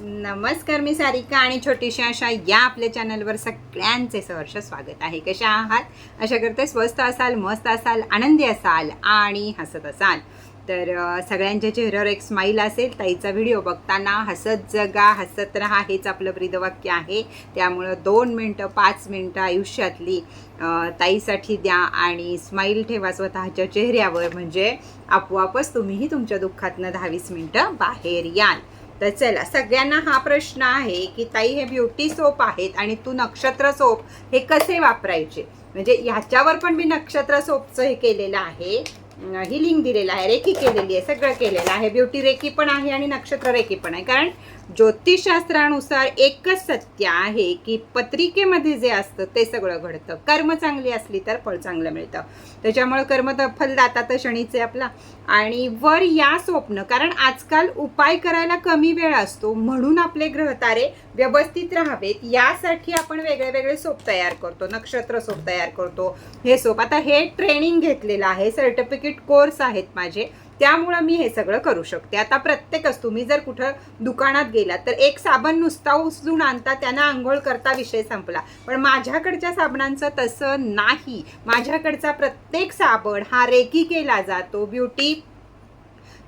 नमस्कार मी सारिका आणि छोटीशी अशा या आपल्या चॅनलवर सगळ्यांचे सहर्ष स्वागत आहे. कशा आहात? अशा करते स्वस्त असाल मस्त असाल आनंदी असाल आणि हसत असाल. तर सगळ्यांच्या चेहऱ्यावर एक स्माईल असेल ताईचा व्हिडिओ बघताना हसत जगा हसत राहा हेच आपलं ब्रीदवाक्य आहे. त्यामुळं दोन मिनटं पाच मिनटं आयुष्यातली ताईसाठी द्या आणि स्माईल ठेवा स्वतःच्या चेहऱ्यावर. म्हणजे आपोआपच तुम्हीही तुमच्या दुःखातनं दहा वीस मिनटं बाहेर याल. तर चला सगळ्यांना हा प्रश्न आहे की ताई हे ब्युटी सोप आहेत आणि तू नक्षत्र सोप हे कसे वापरायचे? म्हणजे ह्याच्यावर पण मी नक्षत्र सोपचं हे केलेलं आहे. हिलिंग ही लिंक दिलेलं आहे रेखी केलेली आहे सगळं केलेलं आहे. ब्युटी रेखी पण आहे आणि नक्षत्र रेखी पण आहे. कारण ज्योतिषशास्त्रानुसार एकच सत्य आहे की पत्रिकेमध्ये जे असतं ते सगळं घडतं. कर्म चांगली असली तर फळ चांगलं मिळतं. त्याच्यामुळे कर्म तर फलदाता तर शनीचे आपला. आणि वर या स्वप्न कारण आजकाल उपाय करायला कमी वेळ असतो म्हणून आपले ग्रहतारे व्यवस्थित राहावेत यासाठी आपण वेगळे वेगळे सोप तयार करतो. नक्षत्र सोप तयार करतो. हे सोप. आता हे ट्रेनिंग घेतलेलं आहे. सर्टिफिकेट कोर्स आहेत माझे. त्यामुळं मी हे सगळं करू शकते. आता प्रत्येकच तुम्ही जर कुठं दुकानात गेलात तर एक साबण नुसता उचलून आणता त्यांना आंघोळ करता विषय संपला. पण माझ्याकडच्या साबणांचं तसं नाही. माझ्याकडचा प्रत्येक साबण हा रेकी केला जातो. ब्युटी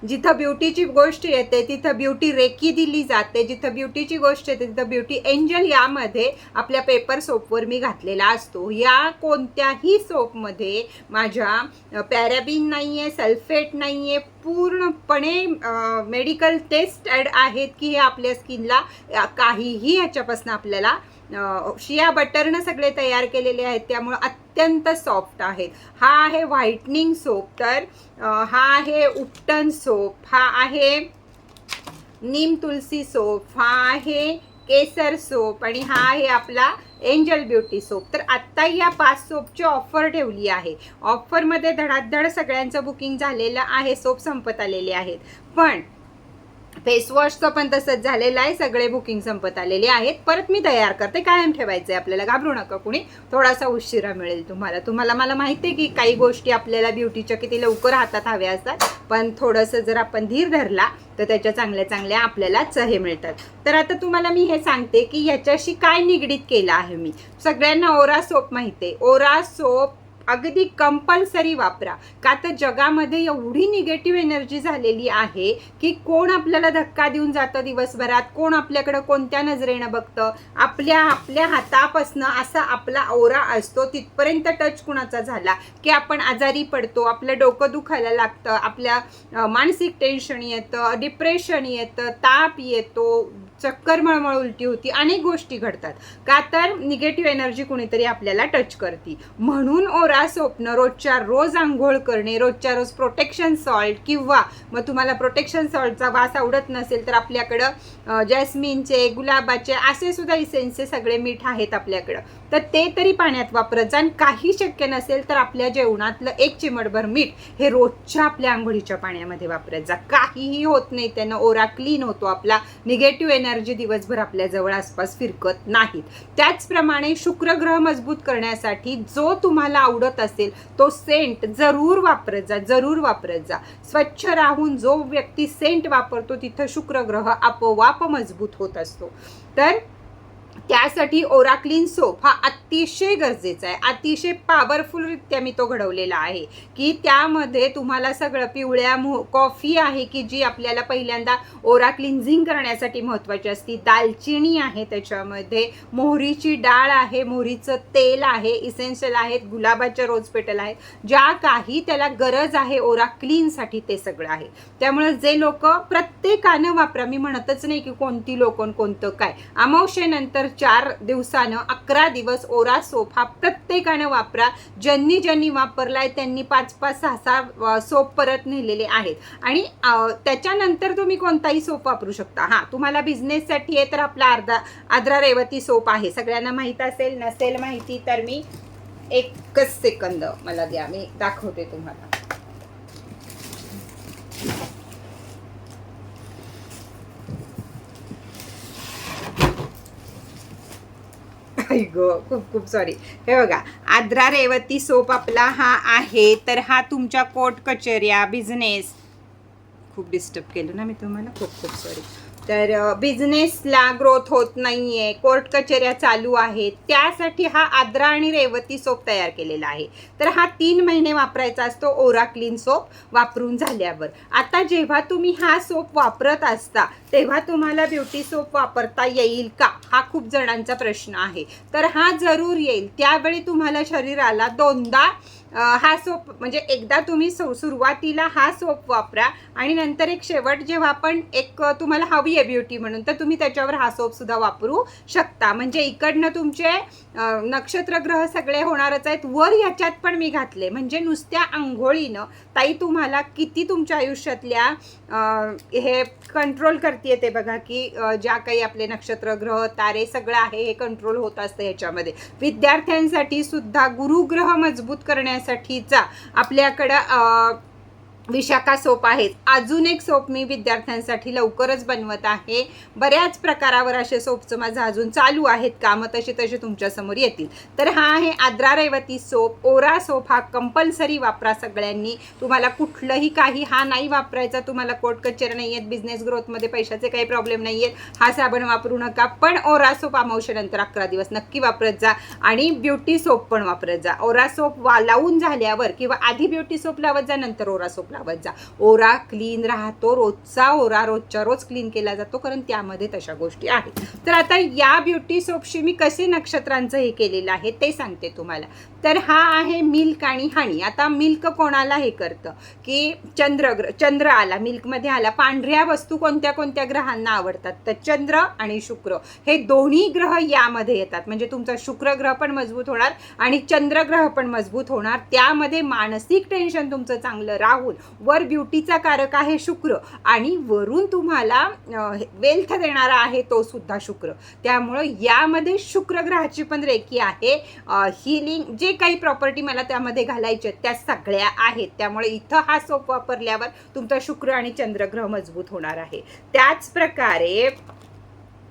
जिथं ब्युटीची गोष्ट येते तिथं ब्युटी रेकी दिली जाते. जिथं ब्युटीची गोष्ट येते तिथं ब्युटी एंजल यामध्ये आपल्या पेपर सोपवर मी घातलेला असतो. या कोणत्याही सोपमध्ये माझ्या पॅराबिन नाही आहे सल्फेट नाही आहे पूर्णपणे मेडिकल टेस्ट ॲड आहेत की हे आपल्या स्किनला काहीही ह्याच्यापासून आपल्याला शिया बटरनं सगळे तयार केलेले आहेत त्यामुळं अत्यंत सॉफ्ट आहेत. हा आहे व्हाईटनिंग सोप तर हा आहे उपटन सोप हा आहे नीम तुलसी सोप हा आहे केसर सोप आणि हा आहे आपला एंजल ब्युटी सोप तर आत्ता या पाच सोपची ऑफर ठेवली आहे. ऑफरमध्ये धडाधड सगळ्यांचं बुकिंग झालेलं आहे सोप संपत आलेले आहेत. पण फेसवॉशचं पण तसंच झालेलं आहे. सगळे बुकिंग संपत आलेले आहेत. परत मी तयार करते. कायम ठेवायचं आहे आपल्याला. घाबरू नका कुणी. थोडासा उशिरा मिळेल तुम्हाला. तुम्हाला मला माहिती आहे की काही गोष्टी आपल्याला ब्युटीच्या किती लवकर हातात हव्या असतात. पण थोडंसं जर आपण धीर धरला तर त्याच्या चांगल्या चांगल्या आपल्याला चहे मिळतात. तर आता तुम्हाला मी हे सांगते की ह्याच्याशी काय निगडीत केलं आहे मी. सगळ्यांना ओरा सोप माहिती आहे. ओरा सोप अगदी कंपल्सरी वापरा. का तर जगामध्ये एवढी निगेटिव्ह एनर्जी झालेली आहे की कोण आपल्याला धक्का देऊन जातं दिवसभरात? कोण आपल्याकडं कोणत्या नजरेनं बघतं? आपल्या आपल्या हातापासनं असा आपला ओरा असतो तिथपर्यंत टच कुणाचा झाला? की आपण आजारी पडतो आपलं डोकं दुखायला लागतं आपल्या मानसिक टेन्शन येतं डिप्रेशन येतं ताप येतो चक्कर मळमळ उलटी होती अनेक गोष्टी घडतात. का तर निगेटिव्ह एनर्जी कुणीतरी आपल्याला टच करते. म्हणून ओरा सोपनं रोजच्या रोज आंघोळ करणे रोजच्या रोज प्रोटेक्शन सॉल्ट किंवा मग तुम्हाला प्रोटेक्शन सॉल्टचा वास आवडत नसेल तर आपल्याकडं जॅस्मिनचे गुलाबाचे असे सुद्धा इसेन्सचे सगळे मीठ आहेत आपल्याकडं. तर ते तरी पाण्यात वापरत जा. आणि काही शक्य नसेल तर आपल्या जेवणातलं एक चिमटभर मीठ हे रोजच्या आपल्या आंघोळीच्या पाण्यामध्ये वापरत जा. काहीही होत नाही त्यानं. ओरा क्लीन होतो आपला. निगेटिव्ह एनर्जी दिवसभर आपल्या जवळ आसपास फिरकत नाहीत. त्याचप्रमाणे शुक्र ग्रह मजबूत करण्यासाठी जो तुम्हाला आवडत असेल तो सेंट जरूर वापरत जा. जरूर वापरत जा. स्वच्छ राहून जो व्यक्ती सेंट वापरतो तिथं शुक्र ग्रह आपोआप मजबूत होत असतो. तर त्यासाठी ओराक्लीन सोप हा अतिशय गरजेचा आहे. अतिशय पॉवरफुलरित्या मी तो घडवलेला आहे की त्यामध्ये तुम्हाला सगळं पिवळ्या मो कॉफी आहे की जी आपल्याला पहिल्यांदा ओरा क्लिन्झिंग करण्यासाठी महत्त्वाची असती. दालचिनी आहे त्याच्यामध्ये मोहरीची डाळ आहे मोहरीचं तेल आहे इसेन्शियल आहेत गुलाबाच्या रोज पेटल आहेत. ज्या काही त्याला गरज आहे ओरा क्लीनसाठी ते सगळं आहे. त्यामुळे जे लोक प्रत्येकानं वापरा मी म्हणतच नाही की कोणती लोक कोणतं काय. अमावशेनंतर चार दिवसानं अकरा दिवस ओरा सोप हा प्रत्येकानं वापरा. ज्यांनी ज्यांनी वापरलाय त्यांनी पाच पाच सहा सहा सोप परत नेलेले आहेत. आणि त्याच्यानंतर तुम्ही कोणताही सोप वापरू शकता. हां तुम्हाला बिझनेससाठी आहे तर आपला अर्धा आद्रा रेवती सोप आहे. सगळ्यांना माहीत असेल नसेल माहिती तर मी एकच सेकंद मला द्या. मी दाखवते तुम्हाला. आई गो खूप खूप सॉरी हे बघा आद्रा रेवती सोप आपला हा आहे तर हा तुमच्या कोर्ट कचेऱ्या बिझनेस खूप डिस्टर्ब केलं ना मी तुम्हाला? खूप खूप सॉरी तर बिझनेसला ग्रोथ होत नाही आहे कोर्ट कचेऱ्या चालू आहेत त्यासाठी हा आद्रा आणि रेवती सोप तयार केलेला आहे. तर हा तीन महिने वापरायचा असतो ओरा क्लीन सोप वापरून झाल्यावर. आता जेव्हा तुम्ही हा सोप वापरत असता तेव्हा तुम्हाला ब्युटी सोप वापरता येईल का? हा खूप जणांचा प्रश्न आहे. तर हा जरूर येईल. त्यावेळी तुम्हाला शरीराला दोनदा हा सोप म्हणजे एकदा तुम्ही सु सुरुवातीला हा सोप वापरा आणि नंतर एक शेवट जेव्हा आपण एक तुम्हाला हवी आहे ब्युटी म्हणून तर तुम्ही त्याच्यावर हा सोपसुद्धा वापरू शकता. म्हणजे इकडनं तुमचे नक्षत्रग्रह सगळे होणारच आहेत. वर याच्यात पण मी घातले. म्हणजे नुसत्या आंघोळीनं ताई तुम्हाला किती तुमच्या आयुष्यातल्या हे कंट्रोल करते ते बघा की ज्या काही आपले नक्षत्रग्रह तारे सगळं आहे हे कंट्रोल होत असतं ह्याच्यामध्ये. विद्यार्थ्यांसाठी सुद्धा गुरुग्रह मजबूत करण्यासाठीचा आपल्याकडं विशाखा सोप आहेत. अजून एक सोप मी विद्यार्थ्यांसाठी लवकरच बनवत आहे. बऱ्याच प्रकारावर असे सोपचं माझं अजून चालू आहेत कामं तसे तसे तुमच्यासमोर येतील. तर हा आहे Adra Revati soap. Aura soap हा कंपल्सरी वापरा सगळ्यांनी. तुम्हाला कुठलंही काही हा नाही वापरायचा तुम्हाला कोट कचेऱ्या नाही आहेत बिझनेस ग्रोथमध्ये पैशाचे काही प्रॉब्लेम नाही आहेत हा साबण वापरू नका पण ओरा सोप अमावशेनंतर अकरा दिवस नक्की वापरत जा. आणि ब्युटी सोप पण वापरत जा. ओरा सोप वा लावून झाल्यावर किंवा आधी ब्युटी सोप लावत जा नंतर ओरा सोप लावत जा. ओरा क्लीन राहतो रोजचा ओरा रोजच्या रोज क्लीन केला जातो कारण त्यामध्ये तशा गोष्टी आहेत. तर आता या ब्युटी सोपशी मी कसे नक्षत्रांचं हे केलेलं आहे ते सांगते तुम्हाला. तर हा आहे मिल्क आणि हानी आता मिल्क कोणाला हे करतं? की चंद्र ग्र चंद्र आला मिल्कमध्ये आला पांढऱ्या वस्तू कोणत्या कोणत्या ग्रहांना आवडतात? तर चंद्र आणि शुक्र. हे दोन्ही ग्रह यामध्ये येतात. म्हणजे तुमचा शुक्र ग्रह पण मजबूत होणार आणि चंद्र ग्रह पण मजबूत होणार. त्यामध्ये मानसिक टेन्शन तुमचं चांगलं. राहून वर ब्युटीचा कारक आहे शुक्र आणि वरून तुम्हाला वेल्थ देणारा आहे तो सुद्धा शुक्र. त्यामुळं यामध्ये शुक्र ग्रहाची पण रेखी आहे. हिलिंग जे काही प्रॉपर्टी मला त्यामध्ये घालायच्या त्या सगळ्या आहेत. त्यामुळे इथं हा सोप वापरल्यावर तुमचा शुक्र आणि चंद्रग्रह मजबूत होणार आहे. त्याच प्रकारे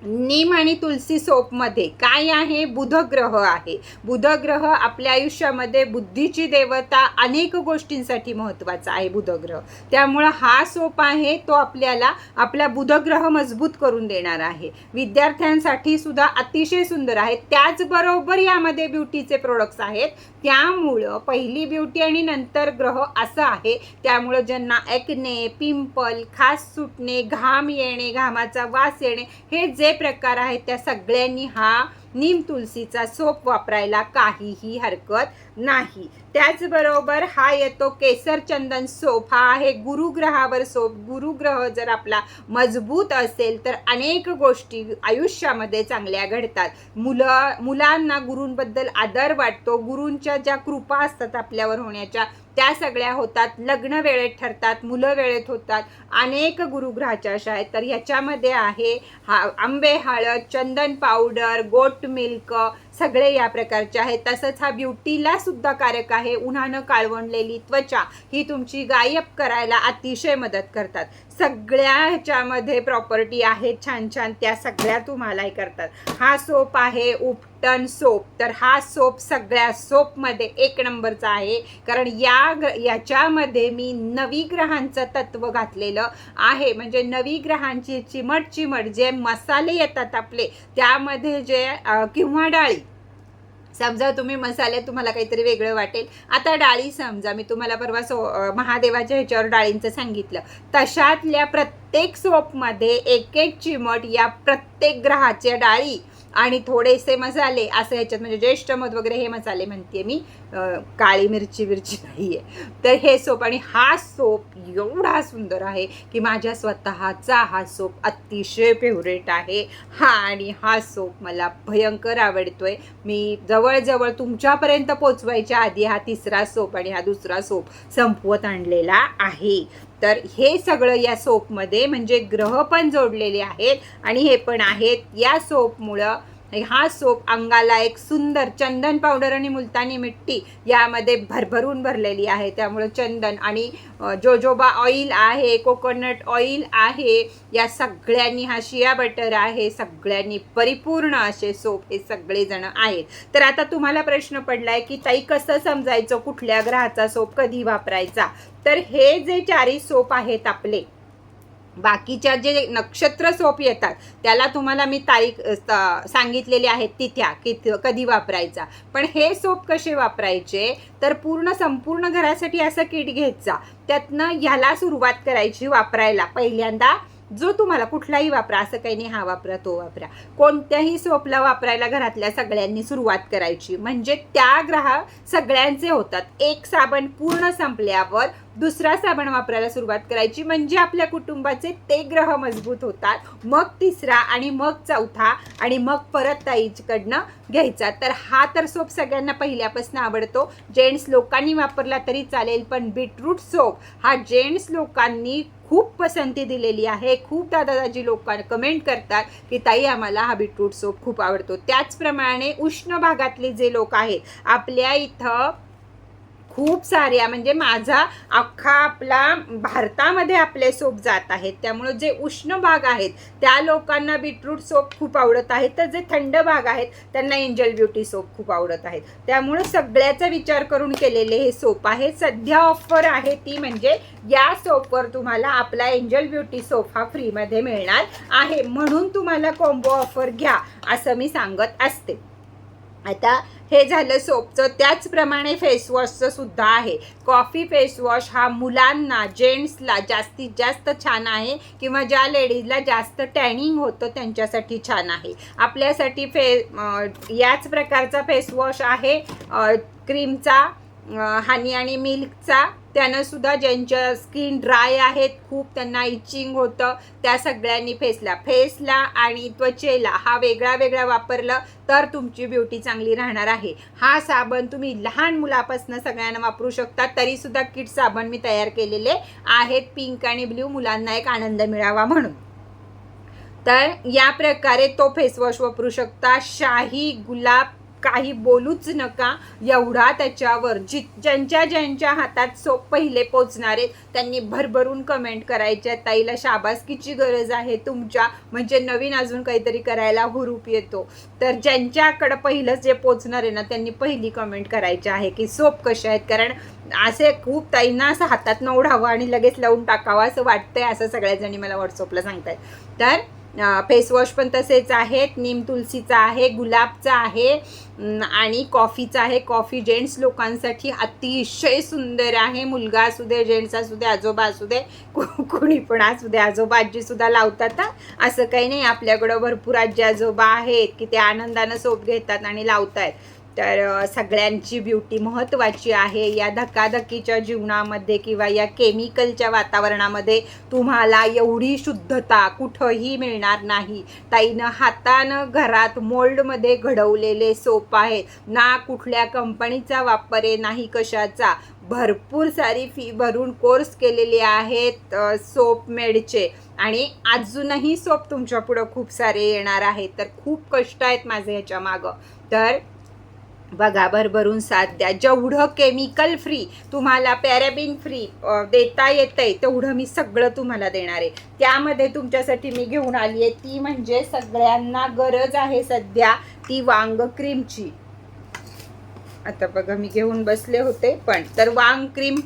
नीम आणि तुलसी सोपमध्ये काय आहे? बुधग्रह आहे. बुधग्रह आपल्या आयुष्यामध्ये बुद्धीची देवता अनेक गोष्टींसाठी महत्त्वाचा आहे बुधग्रह. त्यामुळं हा सोप आहे तो आपल्याला आपला बुधग्रह मजबूत करून देणार आहे. विद्यार्थ्यांसाठी सुद्धा अतिशय सुंदर आहे. त्याचबरोबर यामध्ये ब्युटीचे प्रोडक्ट्स आहेत. त्यामुळं पहिली ब्युटी आणि नंतर ग्रह असं आहे. त्यामुळं ज्यांना ॲक्ने पिंपल खास सुटणे घाम येणे घामाचा वास येणे हे जे प्रकार आहेत त्या सगळ्यांनी हा नीम तुलसीचा सोप वापरायला काहीही हरकत नाही. त्याचबरोबर हा येतो केसर चंदन सोप. हा आहे गुरुग्रहावर सोप. गुरुग्रह जर आपला मजबूत असेल तर अनेक गोष्टी आयुष्यामध्ये चांगल्या घडतात. मुलं मुलांना गुरूंबद्दल आदर वाटतो. गुरूंच्या ज्या कृपा असतात आपल्यावर होण्याच्या त्या सगळ्या होतात लग्न वेळेत ठरतात मुलं वेळेत होतात अनेक गुरुग्रहाच्या अशा आहेत. तर ह्याच्यामध्ये आहे हा आंबे हळद चंदन पावडर गोट मिल्क सगळे या प्रकारचे आहेत. तसंच हा ब्युटीला सुद्धा कारक आहे. उन्हानं काळवणलेली त्वचा ही तुमची गायब करायला अतिशय मदत करतात. सगळ्या ह्याच्यामध्ये प्रॉपर्टी आहेत छान छान त्या सगळ्या तुम्हालाही करतात. हा सोप आहे उपटन सोप तर हा सोप सगळ्या सोपमध्ये एक नंबरचा आहे. कारण या ग्र याच्यामध्ये मी नवी ग्रहांचं तत्व घातलेलं आहे. म्हणजे नवी ग्रहांची चिमट चिमट जे मसाले येतात आपले त्यामध्ये जे किंवा डाळी समजा तुम्ही मसाले तुम्हाला काहीतरी वेगळं वाटेल. आता डाळी समजा मी तुम्हाला परवा सो महादेवाच्या ह्याच्यावर डाळींचं सांगितलं. तशातल्या प्रत्येक सोपमध्ये एक एक चिमट या प्रत्येक ग्रहाच्या डाळी आणि थोडेसे मसाले असं ह्याच्यात म्हणजे ज्येष्ठ मध वगैरे हे मसाले म्हणते मी. काळी मिरची मिरची नाही आहे तर हे सोप आणि हा सोप एवढा सुंदर आहे की माझ्या स्वतःचा हा सोप अतिशय फेवरेट आहे. हा आणि हा सोप मला भयंकर आवडतोय. मी जवळजवळ तुमच्यापर्यंत पोचवायच्या आधी हा तिसरा सोप आणि हा दुसरा सोप संपवत आणलेला आहे. तर हे सगळं या सोपमध्ये म्हणजे ग्रह पण जोडलेले आहेत आणि हे पण आहेत या सोपमुळं हा सोप अंगाला एक सुंदर चंदन पावडर आणि मुलतानी मिट्टी यामध्ये भरभरून भरलेली आहे. त्यामुळं चंदन आणि जोजोबा ऑइल आहे कोकोनट ऑइल आहे. या सगळ्यांनी हा शिया बटर आहे. सगळ्यांनी परिपूर्ण असे सोप हे सगळेजण आहेत. तर आता तुम्हाला प्रश्न पडलाय की ताई कसं समजायचं? कुठल्या ग्रहाचा सोप कधी वापरायचा? तर हे जे चारी सोप आहेत आपले बाकीच्या जे नक्षत्र सोप येतात त्याला तुम्हाला मी तारीख सांगितलेली आहेत तिथ्या की कधी वापरायचा. पण हे सोप कसे वापरायचे? तर पूर्ण संपूर्ण घरासाठी असं किट घ्यायचा. त्यातनं ह्याला सुरुवात करायची वापरायला. पहिल्यांदा जो तुम्हाला कुठलाही वापरा असं काही नाही हा वापरा तो वापरा. कोणत्याही सोपला वापरायला घरातल्या सगळ्यांनी सुरुवात करायची. म्हणजे त्या ग्रह सगळ्यांचे होतात. एक साबण पूर्ण संपल्यावर दुसरा साबण वापरायला सुरुवात करायची. म्हणजे आपल्या कुटुंबाचे ते ग्रह मजबूत होतात. मग तिसरा आणि मग चौथा आणि मग परत ताईकडनं घ्यायचा. तर हा तर सोप सगळ्यांना पहिल्यापासून आवडतो. जेंट्स लोकांनी वापरला तरी चालेल पण बीटरूट सोप हा जेंट्स लोकांनी खूप पसंती दिलेली आहे. खूप दादादाजी लोक कमेंट करतात की ताई आम्हाला हा बीटरूट सोप खूप आवडतो. त्याचप्रमाणे उष्ण भागातले जे लोक आहेत आपल्या इथं खूप साऱ्या म्हणजे माझा अख्खा आपला भारतामध्ये आपले सोप जात आहेत. त्यामुळे जे उष्ण भाग आहेत त्या लोकांना बीटरूट सोप खूप आवडत आहे. तर जे थंड भाग आहेत त्यांना एंजल ब्युटी सोप खूप आवडत आहेत. त्यामुळे सगळ्याचा विचार करून केलेले हे सोप आहे. सध्या ऑफर आहे ती म्हणजे या सोपवर तुम्हाला आपला एंजल ब्युटी सोप हा फ्रीमध्ये मिळणार आहे. म्हणून तुम्हाला कॉम्बो ऑफर घ्या असं मी सांगत असते. आता हे झालं सोपचं. त्याचप्रमाणे फेसवॉशचं सुद्धा आहे. कॉफी फेसवॉश हा मुलांना जेंट्सला जास्तीत जास्त छान आहे किंवा ज्या लेडीजला जास्त टॅनिंग होतं त्यांच्यासाठी छान आहे. आपल्यासाठी फे याच प्रकारचा फेसवॉश आहे. क्रीमचा हनी आणि मिल्कचा त्यानं सुद्धा ज्यांच्या स्किन ड्राय आहेत खूप त्यांना इचिंग होतं त्या सगळ्यांनी फेसला. फेसला आणि त्वचेला हा वेगळा वेगळा वापरलं तर तुमची ब्युटी चांगली राहणार आहे. हा साबण तुम्ही लहान मुलापासून सगळ्यांना वापरू शकता तरीसुद्धा किट साबण मी तयार केलेले आहेत पिंक आणि ब्ल्यू मुलांना एक आनंद मिळावा म्हणून. तर या प्रकारे तो फेसवॉश वापरू शकता. शाही गुलाब काही बोलूच नका. एवढा त्याच्यावर जि ज्यांच्या ज्यांच्या हातात सोप पहिले पोचणारे त्यांनी भरभरून कमेंट करायच्या. ताईला शाबासकीची गरज आहे तुमच्या. म्हणजे नवीन अजून काहीतरी करायला हुरूप येतो. तर ज्यांच्याकडं पहिलं जे पोचणार आहे ना त्यांनी पहिली कमेंट करायची आहे की सोप कसे आहेत? कारण असे खूप ताईंना असं हातात न ओढावं आणि लगेच लावून टाकावं असं वाटतंय असं सगळ्या जणी मला व्हॉट्सअपला सांगतायत. तर फेसवॉश पण तसेच आहेत नीम तुलसीचा आहे गुलाबचा आहे आणि कॉफीचा आहे. कॉफी जेंट्स लोकांसाठी अतिशय सुंदर आहे. मुलगा असू दे जेंट्स असू दे आजोबा असू दे कोणी पण असू दे आजोबा आजी सुद्धा लावतात असं काही नाही आपल्याकडं भरपूर आजी आजोबा आहेत की ते आनंदानं सोप घेतात आणि लावतायत. तर सगळ्यांची ब्युटी महत्त्वाची आहे. या धकाधकीच्या जीवनामध्ये किंवा या केमिकलच्या वातावरणामध्ये तुम्हाला एवढी शुद्धता कुठंही मिळणार नाही. ताईनं हातानं घरात मोल्डमध्ये घडवलेले सोप आहेत. ना कुठल्या कंपनीचा वापर आहे नाही कशाचा. भरपूर सारी फी भरून कोर्स केलेले आहेत सोप मेडचे. आणि अजूनही सोप तुमच्या पुढं खूप सारे येणार आहेत. तर खूप कष्ट आहेत माझे ह्याच्या मागं. तर बघा भरभरून साथ द्या. जेवढं केमिकल फ्री तुम्हाला पॅराबिन फ्री देता येतं आहे तेवढं मी सगळं तुम्हाला देणार आहे. त्यामध्ये तुमच्यासाठी मी घेऊन आली आहे. ती म्हणजे सगळ्यांना गरज आहे सध्या ती वांग क्रीमची आता बघा मी घेऊन बसले होते पण तर वांग क्रीम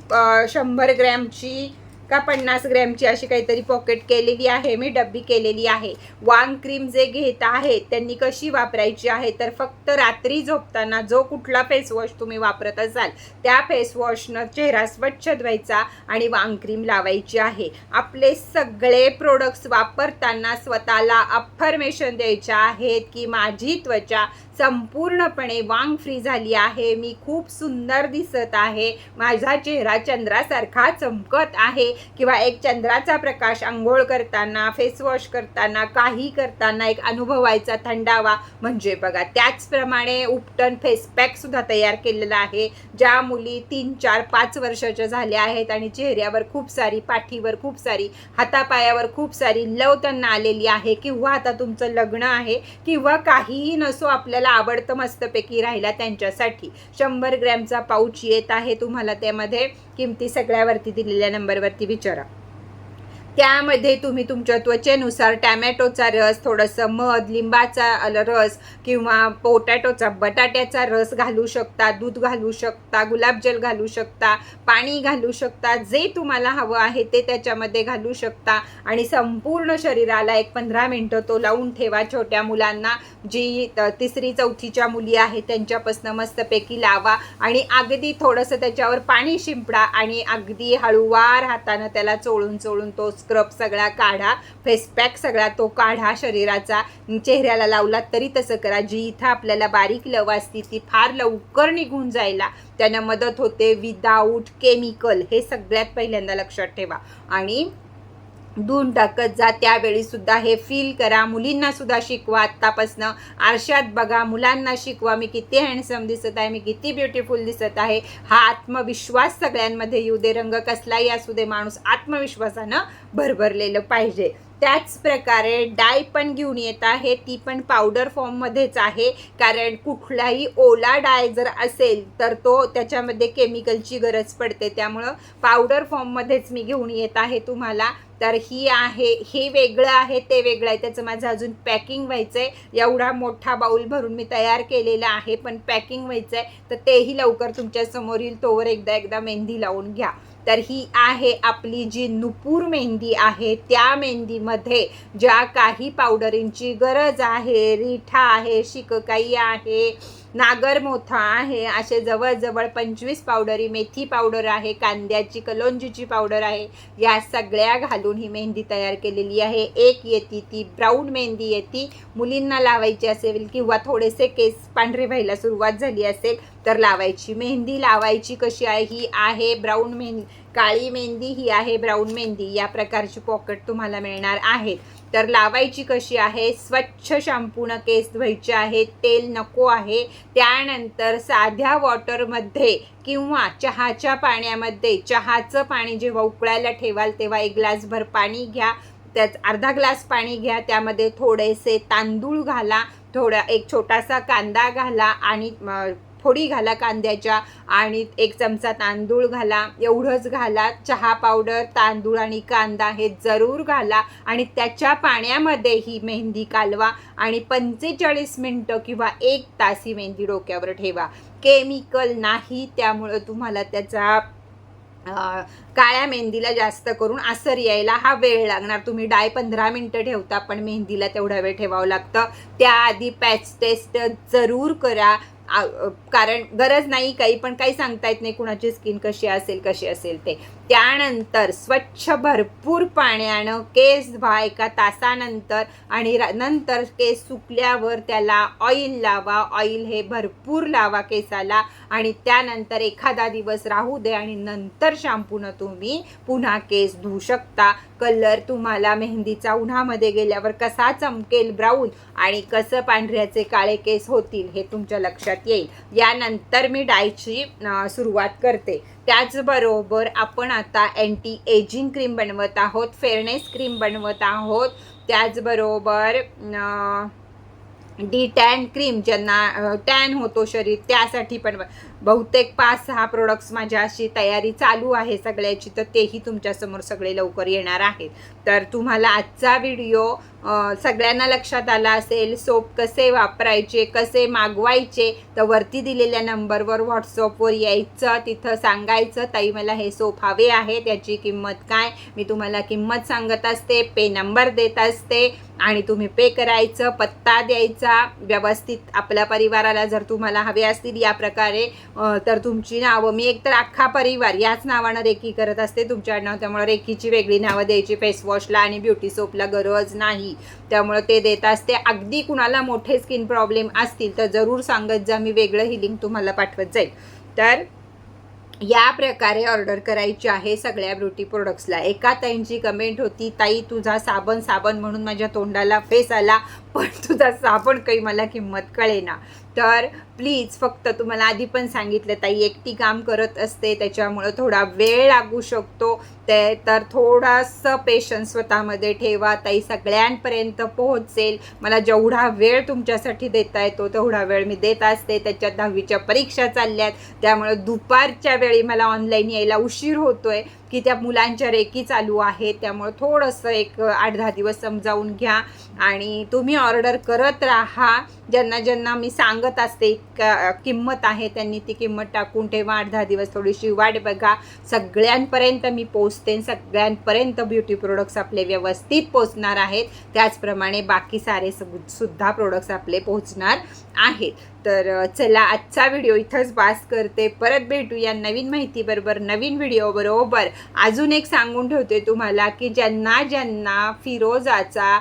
शंभर ग्रॅमची का पन्नास ग्रॅमची अशी काहीतरी पॉकेट केलेली आहे? मी डब्बी केलेली आहे. वांग क्रीम जे घेत आहेत त्यांनी कशी वापरायची आहे? तर फक्त रात्री झोपताना जो कुठला फेसवॉश तुम्ही वापरत असाल त्या फेसवॉशनं चेहरा स्वच्छ धुवायचा आणि वांग क्रीम लावायची आहे. आपले सगळे प्रोडक्ट्स वापरताना स्वतःला अफर्मेशन द्यायच्या आहेत की माझी त्वचा संपूर्णपणे वांग फ्री झाली आहे. मी खूप सुंदर दिसत आहे. माझा चेहरा चंद्रासारखा चमकत आहे. किंवा एक चंद्राचा प्रकाश आंघोळ करताना फेसवॉश करताना काही करताना एक अनुभवायचा थंडावा म्हणजे बघा त्याचप्रमाणे उपटन फेस पॅक सुद्धा तयार केलेला आहे ज्या मुली तीन चार पाच वर्षाच्या झाल्या आहेत आणि चेहऱ्यावर खूप सारी पाठीवर खूप सारी हातापायावर खूप सारी लव त्यांना आलेली आहे. किंवा आता तुमचं लग्न आहे किंवा काहीही नसो आपल्याला आवडतं मस्तपैकी राहिला त्यांच्यासाठी. शंभर ग्रॅमचा पाऊच येत आहे तुम्हाला त्यामध्ये. किमती सगळ्यावरती दिलेल्या नंबरवरती विचारा. त्यामध्ये तुम्ही तुमच्या त्वचेनुसार टॅमॅटोचा रस थोडंसं मध लिंबाचा रस किंवा पोटॅटोचा बटाट्याचा रस घालू शकता दूध घालू शकता गुलाबजल घालू शकता पाणी घालू शकता जे तुम्हाला हवं आहे ते त्याच्यामध्ये घालू शकता. आणि संपूर्ण शरीराला एक पंधरा मिनटं तो लावून ठेवा छोट्या मुलांना जी त- तिसरी चौथीच्या मुली आहेत त्यांच्यापासून मस्तपैकी लावा आणि अगदी थोडंसं त्याच्यावर पाणी शिंपडा आणि अगदी हळूवार हातानं त्याला चोळून चोळून तो स्क्रब सगळा काढा फेसपॅक सगळा तो काढा शरीराचा. चेहऱ्याला लावला तरी तसं करा. जी इथं आपल्याला बारीक लव असती ती फार लवकर निघून जायला त्यानं मदत होते. विदाऊट केमिकल हे सगळ्यात पहिल्यांदा लक्षात ठेवा. आणि धुवून टाकत जा त्यावेळी सुद्धा हे फील करा. मुलींना सुद्धा शिकवा आत्तापासनं. आरशात बघा मुलांना शिकवा. मी किती हँडसम दिसत आहे मी किती ब्युटिफुल दिसत आहे. हा आत्मविश्वास सगळ्यांमध्ये येऊ दे. रंग कसलाही असू दे माणूस आत्मविश्वासानं भरभरलेलं पाहिजे. त्याच प्रकारे डाय पण घेऊन येत आहे ती पण पावडर फॉर्ममध्येच आहे. कारण कुठलाही ओला डाय जर असेल तर तो त्याच्यामध्ये केमिकलची गरज पडते. त्यामुळं पावडर फॉर्ममध्येच मी घेऊन येत आहे तुम्हाला. तर ही आहे हे वेगळं आहे ते वेगळं आहे. त्याचं माझं अजून पॅकिंग व्हायचं आहे एवढा मोठा बाऊल भरून मी तयार केलेला आहे पण पॅकिंग व्हायचं आहे तर तेही लवकर तुमच्यासमोर येईल तोवर एकदा एकदा मेहंदी लावून घ्या. तर ही आहे आपली जी नुपूर मेहंदी आहे त्या मेहंदीमध्ये ज्या काही पावडरींची गरज आहे रिठा आहे शिककाई आहे नागरमोथा आहे असे जवळजवळ पंचवीस पावडरी मेथी पावडर आहे कांद्याची कलोंजीची पावडर आहे या सगळ्या घालून ही मेहंदी तयार केलेली आहे. एक येती ती ब्राऊन मेहंदी येती. मुलींना लावायची असेल किंवा थोडेसे केस पांढरे व्हायला सुरुवात झाली असेल तर लावायची. मेहंदी लावायची कशी आहे? ही आहे ब्राऊन मेहंदी काळी मेहंदी ही आहे ब्राऊन मेहंदी. या प्रकारची पॉकेट तुम्हाला मिळणार आहेत तर लावायची कशी आहे? स्वच्छ शॅम्पूनं केस धुवायचे आहे. तेल नको आहे. त्यानंतर साध्या वॉटरमध्ये किंवा चहाच्या पाण्यामध्ये चहाचं पाणी जेव्हा उकळायला ठेवाल तेव्हा एक ग्लासभर पाणी घ्या. त्यात अर्धा ग्लास पाणी घ्या. त्यामध्ये थोडेसे तांदूळ घाला. थोडा एक छोटासा कांदा घाला आणि फोडी घाला कांद्याच्या आणि एक चमचा तांदूळ घाला. एवढंच घाला. चहा पावडर तांदूळ आणि कांदा हे जरूर घाला आणि त्याच्या पाण्यामध्ये ही मेहंदी कालवा आणि पंचेचाळीस मिनटं किंवा एक तास ही मेहंदी डोक्यावर ठेवा. केमिकल नाही त्यामुळं तुम्हाला त्याचा काळ्या मेहंदीला जास्त करून आसर यायला हा वेळ लागणार. तुम्ही डाय पंधरा मिनटं ठेवता पण मेहंदीला तेवढा वेळ ठेवावं लागतं. त्याआधी पॅच टेस्ट जरूर करा. कारण गरज नाही काही पण काही सांगता येत नाही कुणाची स्किन कशी असेल कशी असेल ते. त्यानंतर स्वच्छ भरपूर पाण्यानं केस धुवा एका तासानंतर आणि नंतर केस सुकल्यावर त्याला ऑइल लावा. ऑइल हे भरपूर लावा केसाला आणि त्यानंतर एखादा दिवस राहू दे आणि नंतर शॅम्पूनं तुम्ही पुन्हा केस धुवू शकता. कलर तुम्हाला मेहंदीचा उन्हामध्ये गेल्यावर कसा चमकेल ब्राऊन आणि कसं पांढऱ्याचे काळे केस होतील हे तुमच्या लक्षात येईल. यानंतर मी डायची सुरुवात करते. त्याचबरोबर आपण आता अँटी एजिंग क्रीम बनवत आहोत फेअरनेस क्रीम बनवत आहोत. त्याचबरोबर अं, डी टॅन क्रीम ज्यांना टॅन होतो शरीर त्यासाठी पण बहुतेक पाच सहा प्रोडक्ट्स माझ्या अशी तयारी चालू आहे सगळ्याची तर तेही तुमच्यासमोर सगळे लवकर येणार आहेत. तर तुम्हाला आजचा व्हिडिओ सगळ्यांना लक्षात आला असेल सोप कसे वापरायचे कसे मागवायचे तर वरती दिलेल्या नंबरवर व्हॉट्सअपवर यायचं तिथं सांगायचं ताई मला हे सोप हवे आहे त्याची किंमत काय? मी तुम्हाला किंमत सांगत असते पे नंबर देत असते आणि तुम्ही पे करायचं पत्ता द्यायचा व्यवस्थित आपल्या परिवाराला जर तुम्हाला हवे असतील या प्रकारे तर तुमची नावं मी एकतर अख्खा परिवार याच नावानं रेकी करत असते तुमच्या नाव त्यामुळे रेकीची वेगळी नावं द्यायची फेसवॉशला आणि ब्युटी सोपला गरज नाही. त्यामुळं ते देत असते. अगदी कुणाला मोठे स्किन प्रॉब्लेम असतील तर जरूर सांगत जा मी वेगळं हिलिंग तुम्हाला पाठवत जाईल. तर या प्रकारे ऑर्डर करायची आहे सगळ्या ब्युटी प्रोडक्ट्सला एका ताईंची कमेंट होती ताई तुझा साबण साबण म्हणून माझ्या तोंडाला फेस आला पण तुझा साबण काही मला किंमत कळेना. तर प्लीज फक्त तुम्हाला आधी पण सांगितलं ताई एकटी काम करत असते त्याच्यामुळं थोडा वेळ लागू शकतो. ते तर थोडासा पेशन्स स्वतःमध्ये ठेवा ताई सगळ्यांपर्यंत पोहोचेल. मला जेवढा वेळ तुमच्यासाठी देता येतो तेवढा वेळ मी देत असते. त्याच्यात दहावीच्या परीक्षा चालल्यात. त्यामुळं दुपारच्या वेळी मला ऑनलाईन यायला उशीर होतोय की त्या मुलांच्या रेकी चालू आहे त्यामुळं थोडंसं एक आठ दहा दिवस समजावून घ्या. आणि तुम्ही ऑर्डर करत राहा. ज्यांना ज्यांना मी सांगत असते क किंमत आहे त्यांनी ती किंमत टाकून ठेवा. आठ दहा दिवस थोडीशी वाट बघा. सगळ्यांपर्यंत मी पोचते सगळ्यांपर्यंत ब्युटी प्रोडक्ट्स आपले व्यवस्थित पोचणार आहेत. त्याचप्रमाणे बाकी सारे सुद्धा प्रोडक्ट्स आपले पोचणार आहेत. तर चला आजचा व्हिडिओ इथंच बास करते. परत भेटूया नवीन माहितीबरोबर नवीन व्हिडिओबरोबर अजून एक सांगून ठेवते तुम्हाला की ज्यांना ज्यांना फिरोजाचा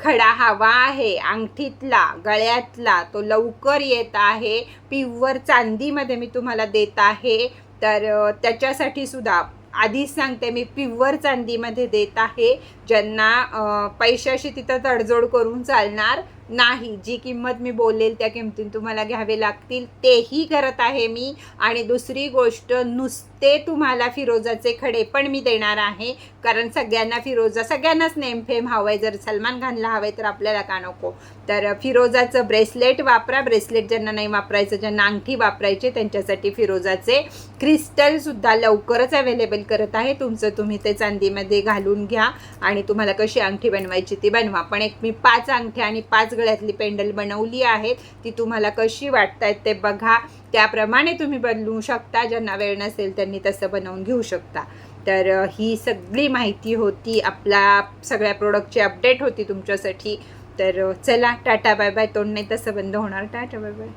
खडा हवा आहे अंगठीतला गळ्यातला तो लवकर येत आहे. प्युअर चांदीमध्ये मी तुम्हाला देत आहे. तर त्याच्यासाठी सुद्धा आधीच सांगते मी प्युअर चांदीमध्ये देत आहे. ज्यांना पैशाशी तिथं तडजोड करून चालणार नाही. जी किंमत मी बोलेल त्या किमतीने तुम्हाला घ्यावे लागतील तेही करत आहे मी. आणि दुसरी गोष्ट नुसते तुम्हाला फिरोजाचे खडे पण मी देणार आहे. कारण सगळ्यांना फिरोजा सगळ्यांनाच नेमफेम हवं आहे जर सलमान खानला हवं आहे तर आपल्याला का नको? तर फिरोजाचं ब्रेसलेट वापरा. ब्रेसलेट ज्यांना नाही वापरायचं ज्यांना अंगठी वापरायची त्यांच्यासाठी फिरोजाचे क्रिस्टलसुद्धा लवकरच अवेलेबल करत आहे. तुमचं तुम्ही ते चांदीमध्ये घालून घ्या आणि तुम्हाला कशी अंगठी बनवायची ती बनवा. पण एक मी पाच अंगठ्या आणि पाच गळ्यातली पेंडल बनवली आहेत. ती तुम्हाला कशी वाटतायत ते बघा. त्याप्रमाणे तुम्ही बनवू शकता. ज्यांना वेळ नसेल त्यांनी तसं बनवून घेऊ शकता. तर ही सगळी माहिती होती. आपला सगळ्या प्रोडक्टची अपडेट होती तुमच्यासाठी. तर चला टाटा बाय बाय. तोंड नाही तसं बंद होणार. Tata bye bye.